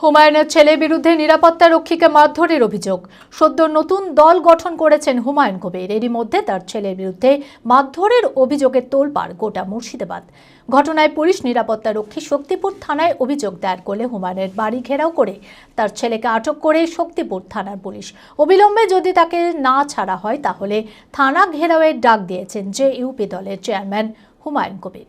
হুমায়ুনের ছেলের বিরুদ্ধে নিরাপত্তা রক্ষীকে মারধরের অভিযোগ। সদ্য নতুন দল গঠন করেছেন হুমায়ুন কবির। এরই মধ্যে তার ছেলের বিরুদ্ধে মারধরের অভিযোগের তোলপাড় গোটা মুর্শিদাবাদ। ঘটনায় পুলিশ নিরাপত্তা রক্ষী শক্তিপুর থানায় অভিযোগ দায়ের করলে হুমায়ুনের বাড়ি ঘেরাও করে তার ছেলেকে আটক করে শক্তিপুর থানার পুলিশ। অবিলম্বে যদি তাকে না ছাড়া হয়, তাহলে থানা ঘেরাওয়ের ডাক দিয়েছেন যে ইউপি দলের চেয়ারম্যান হুমায়ুন কবির।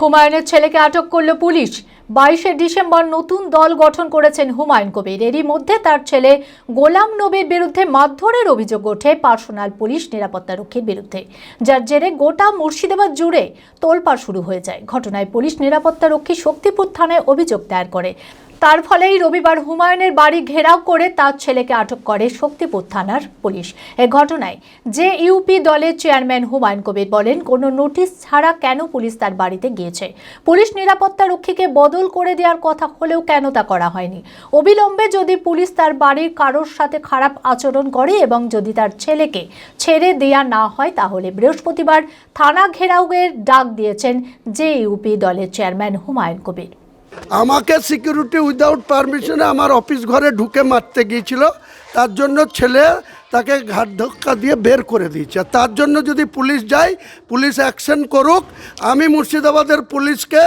হুমায়ুনের ছেলেকে আটক করল পুলিশ। বাইশে ডিসেম্বর নতুন দল গঠন করেছেন হুমায়ুন কবির। এরই মধ্যে তার ছেলে গোলাম নবীর বিরুদ্ধে মারধরের অভিযোগ ওঠে পার্সোনাল পুলিশ নিরাপত্তারক্ষীর বিরুদ্ধে। যার জেরে গোটা মুর্শিদাবাদ জুড়ে তোলপাড় শুরু হয়ে যায়। ঘটনায় পুলিশ নিরাপত্তারক্ষী শক্তিপুর থানায় অভিযোগ দায়ের করে। তার ফলেই রবিবার হুমায়ুনের বাড়ি ঘেরাও করে তার ছেলেকে আটক করে শক্তিপুর থানার পুলিশ। এ ঘটনায় যে ইউপি দলের চেয়ারম্যান হুমায়ুন কবির বলেন, কোনো নোটিশ ছাড়া কেন পুলিশ তার বাড়িতে গিয়েছে? পুলিশ নিরাপত্তা রক্ষীকে বদল করে দেওয়ার কথা হলেও কেন তা করা হয়নি? অবিলম্বে যদি পুলিশ তার বাড়ির কারোর সাথে খারাপ আচরণ করে এবং যদি তার ছেলেকে ছেড়ে দেয়া না হয়, তাহলে বৃহস্পতিবার থানা ঘেরাওয়ের ডাক দিয়েছেন যে ইউপি দলের চেয়ারম্যান হুমায়ুন কবির। আমাকে সিকিউরিটি উইদাউট পারমিশনে আমার অফিস ঘরে ঢুকে মারতে গিয়েছিল। তার জন্য ছেলে তাকে ঘাট ধাক্কা দিয়ে বের করে দিয়েছে। তার জন্য যদি পুলিশ যায়, পুলিশ অ্যাকশন করুক। আমি মুর্শিদাবাদের পুলিশকে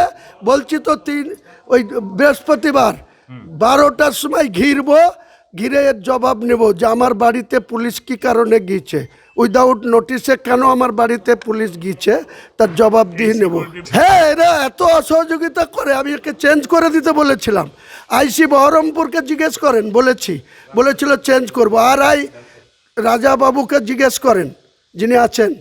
বলছি তো তিন ওই বৃহস্পতিবার বারোটার সময় ঘিরবো। ঘিরে এর জবাব নেব যে আমার বাড়িতে পুলিশ কি কারণে গিয়েছে। উইদাউট নোটিশে কেন আমার বাড়িতে পুলিশ গিয়েছে তার জবাব দিয়ে নেব। হ্যাঁ এরা এত অসহযোগিতা করে আমি একে চেঞ্জ করে দিতে বলেছিলাম। আইসি বহরমপুরকে জিজ্ঞেস করেন বলেছি বলেছিল চেঞ্জ করব। আর আই রাজা বাবুকে জিজ্ঞেস করেন যিনি আছেন।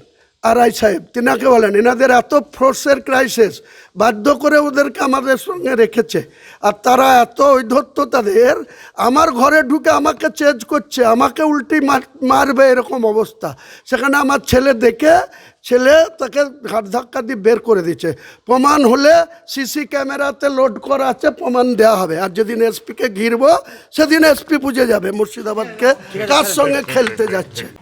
আর আই সাহেব তিনাকে বলেন এনাদের এত ফোর্সের ক্রাইসিস বাধ্য করে ওদেরকে আমাদের সঙ্গে রেখেছে। আর তারা এত ঐধত্য তাদের আমার ঘরে ঢুকে আমাকে চেঞ্জ করছে আমাকে উল্টি মার- মারবে এরকম অবস্থা। সেখানে আমার ছেলে দেখে ছেলে তাকে ঘাট ধাক্কা দিয়ে বের করে দিচ্ছে প্রমাণ হলে সিসি ক্যামেরাতে লোড করা আছে প্রমাণ দেওয়া হবে। আর যেদিন এসপিকে ঘিরবো সেদিন এসপি বুঝে যাবে মুর্শিদাবাদকে কার সঙ্গে খেলতে যাচ্ছে।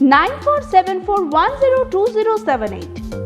9474102078.